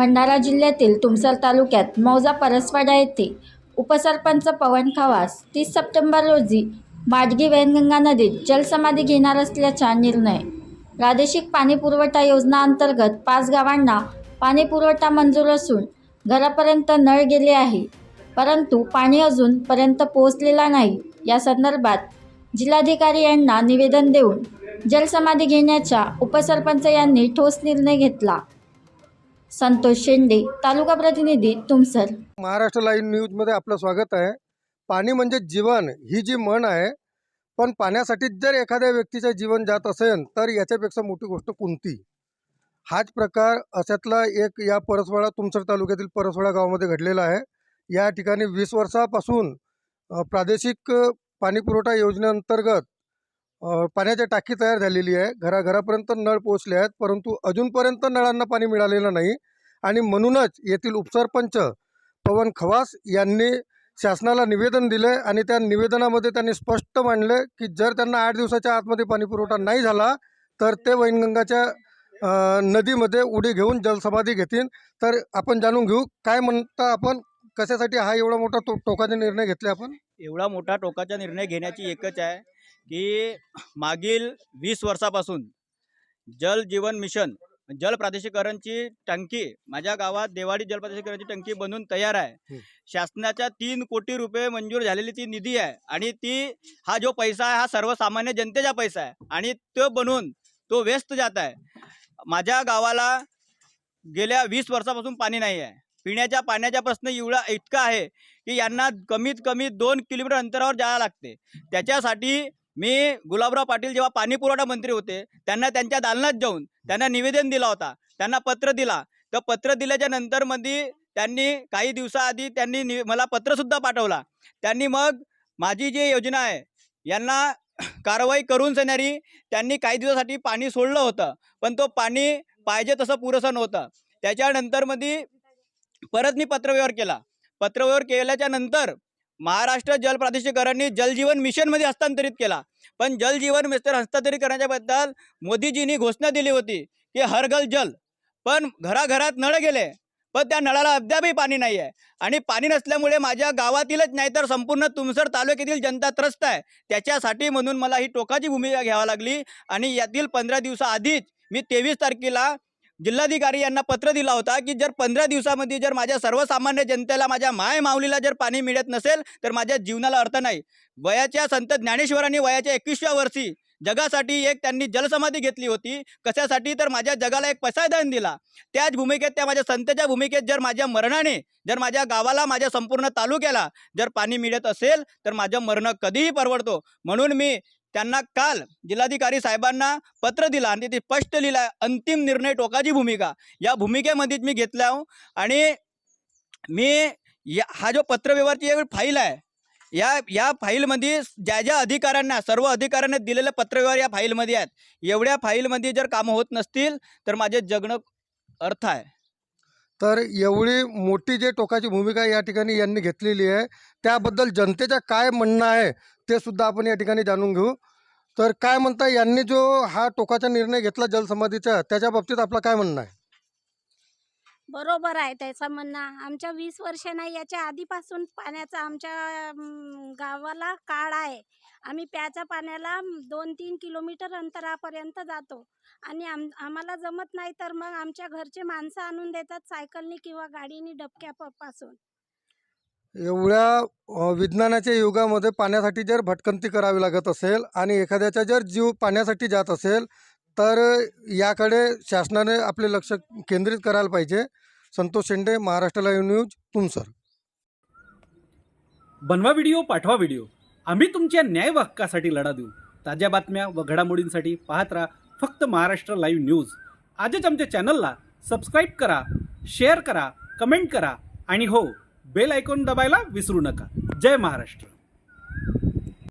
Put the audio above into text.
भंडारा जिल्ह्यातील तुमसर तालुक्यात मौजा परसवाडा येथे उपसरपंच पवन खवास तीस सप्टेंबर रोजी माडगी वैनगंगा नदीत जलसमाधी घेणार असल्याचा निर्णय. प्रादेशिक पाणी पुरवठा योजना अंतर्गत पाच गावांना पाणी पुरवठा मंजूर असून घरापर्यंत नळ गेले आहे. परंतु पाणी अजूनपर्यंत पोहोचलेला नाही. या संदर्भात जिल्हाधिकारी यांना निवेदन देऊन जलसमाधी घेण्याचा उपसरपंच यांनी ठोस निर्णय घेतला. संतोष शेंडे तालुका प्रतिनिधी तुमसर. महाराष्ट्र लाईव्ह न्यूजमध्ये आपलं स्वागत आहे. पाणी म्हणजे जीवन ही जी म्हण आहे पण पाण्यासाठीच जर एखाद्या व्यक्तीचं जीवन जात असेल तर याच्यापेक्षा मोठी गोष्ट कोणती? हाच प्रकार अशातला एक या परसवाडा तुमसर तालुक्यातील परसवाडा गावामध्ये घडलेला आहे. या ठिकाणी वीस वर्षापासून प्रादेशिक पाणीपुरवठा योजनेअंतर्गत पाण्याच्या पाण्याची टाकी तयार झालेली आहे. घराघरापर्यंत नळ पोहोचले आहेत परंतु अजूनपर्यंत नळांना पाणी मिळालेलं नाही. आणि म्हणूनच येथील उपसरपंच पवन खवास यांनी शासनाला निवेदन दिले आणि त्या निवेदनामध्ये त्यांनी स्पष्ट मांडले की जर त्यांना आठ दिवसाच्या आतमध्ये पाणीपुरवठा नाही झाला तर ते वैनगंगाच्या नदीमध्ये उडी घेऊन जलसमाधी घेतील. तर आपण जाणून घेऊ काय म्हणता आपण? कशासाठी हा एवढा मोठा तो टोकाचा निर्णय घेतले आपण? एवढा मोठा टोकाचा निर्णय घेण्याची एकच आहे की मागील वीस वर्षापासून जल जीवन मिशन जल प्राधिकरणची टंकी माझ्या गावात देवाडी जल प्राधिकरणची टंकी बनवून तयार आहे. शासनाच्या तीन कोटी रुपये मंजूर झालेली ती निधी आहे आणि ती हा जो पैसा आहे हा सर्वसामान्य जनतेचा पैसा आहे आणि तो बनवून तो व्यस्त जात आहे. माझ्या गावाला गेल्या वीस वर्षापासून पाणी नाही आहे. पिण्याच्या पाण्याचा प्रश्न एवढा इतका आहे की यांना कमीत कमी दोन किलोमीटर अंतरावर जावं लागते. त्याच्यासाठी मी गुलाबराव पाटील जेव्हा पाणी पुरवठा मंत्री होते त्यांना त्यांच्या दालनात जाऊन त्यांना निवेदन दिला होता त्यांना पत्र दिला. तर पत्र दिल्याच्या नंतर मध्ये त्यांनी काही दिवसाआधी त्यांनी नि मला पत्रसुद्धा पाठवला. त्यांनी मग माझी जी योजना आहे यांना कारवाई करून सणारी त्यांनी काही दिवसासाठी पाणी सोडलं होतं पण तो पाणी पाहिजे तसं पुरेसं नव्हतं. त्याच्यानंतरमध्ये परत मी पत्रव्यवहार केला. पत्रव्यवहार केल्याच्यानंतर महाराष्ट्र जल प्राधिकरणाने जलजीवन मिशनमध्ये हस्तांतरित केला. पण जलजीवन मिशन हस्तांतरित करण्याच्याबद्दल मोदीजींनी घोषणा दिली होती की हर घर जल. पण घराघरात नळ गेले. पण त्या नळाला अद्यापही पाणी नाही आहे आणि पाणी नसल्यामुळे माझ्या गावातीलच नाही तर संपूर्ण तुमसर तालुक्यातील जनता त्रस्त आहे. त्याच्यासाठी म्हणून मला ही टोकाची भूमिका घ्यावी लागली. आणि यातील पंधरा दिवसाआधीच मी तेवीस तारखेला जिल्हाधिकारी यांना पत्र दिला होता की जर पंधरा दिवसामध्ये जर माझ्या सर्वसामान्य जनतेला माझ्या माय माऊलीला जर पाणी मिळत नसेल तर माझ्या जीवनाला अर्थ नाही. वयाच्या संत ज्ञानेश्वरांनी वयाच्या एकवीसव्या वर्षी जगासाठी एक त्यांनी जलसमाधी घेतली होती. कशासाठी? तर माझ्या जगाला एक पसायदान दिला. त्याच भूमिकेत त्या माझ्या संतच्या भूमिकेत जर माझ्या मरणाने जर माझ्या गावाला माझ्या संपूर्ण तालुक्याला जर पाणी मिळत असेल तर माझं मरणं कधीही परवडतो. म्हणून मी त्यांना काल जिल्हाधिकारी साहेबांना पत्र दिला आणि ते स्पष्ट लिहिलं आहे अंतिम निर्णय टोकाची भूमिका. या भूमिकेमध्येच मी घेतला आहो आणि मी या हा जो पत्रव्यवहारची एक फाईल आहे या या फाईलमध्ये ज्या ज्या अधिकाऱ्यांना सर्व अधिकाऱ्यांना दिलेले पत्रव्यवहार या फाईलमध्ये आहेत. एवढ्या फाईलमध्ये जर कामं होत नसतील तर माझे जगणं अर्थ आहे. तर एवढी मोठी जे टोकाची भूमिका या ठिकाणी यांनी घेतलेली आहे. त्याबद्दल जनतेचं काय म्हणणं आहे ते सुद्धा आपण या ठिकाणी जाणून घेऊ. तर काय म्हणता यांनी जो हा टोकाचा निर्णय घेतला जलसमाधीचा त्याच्या बाबतीत आपलं काय म्हणणं आहे? बरोबर आहे त्याचं म्हणणं. आमच्या वीस वर्ष नाही याच्या आधीपासून पाण्याचा आमच्या गावाला काळ आहे. आम्ही प्याच्या पाण्याला दोन तीन किलोमीटर अंतरापर्यंत जातो. आणि आम आम्हाला जमत नाही तर मग आमच्या घरचे माणसं आणून देतात सायकलनी किंवा गाडीनी डबक्यापासून. एवढ्या विज्ञानाच्या युगामध्ये पाण्यासाठी जर भटकंती करावी लागत असेल आणि एखाद्याचा जर जीव पाण्यासाठी जात असेल तर याकडे शासनाने आपले लक्ष केंद्रित करायला पाहिजे. Santosh Shende Maharashtra live news Tumsar. बनवा व्हिडिओ पाठवा व्हिडिओ. आम्ही तुमच्या न्याय हक्कासाठी लढा देऊ. ताज्या बातम्या व घडामोडींसाठी पाहत राहा फक्त महाराष्ट्र लाईव्ह न्यूज आजच आमच्या चॅनलला सबस्क्राईब करा शेअर करा कमेंट करा आणि हो बेल आयकॉन दबायला विसरू नका. जय महाराष्ट्र.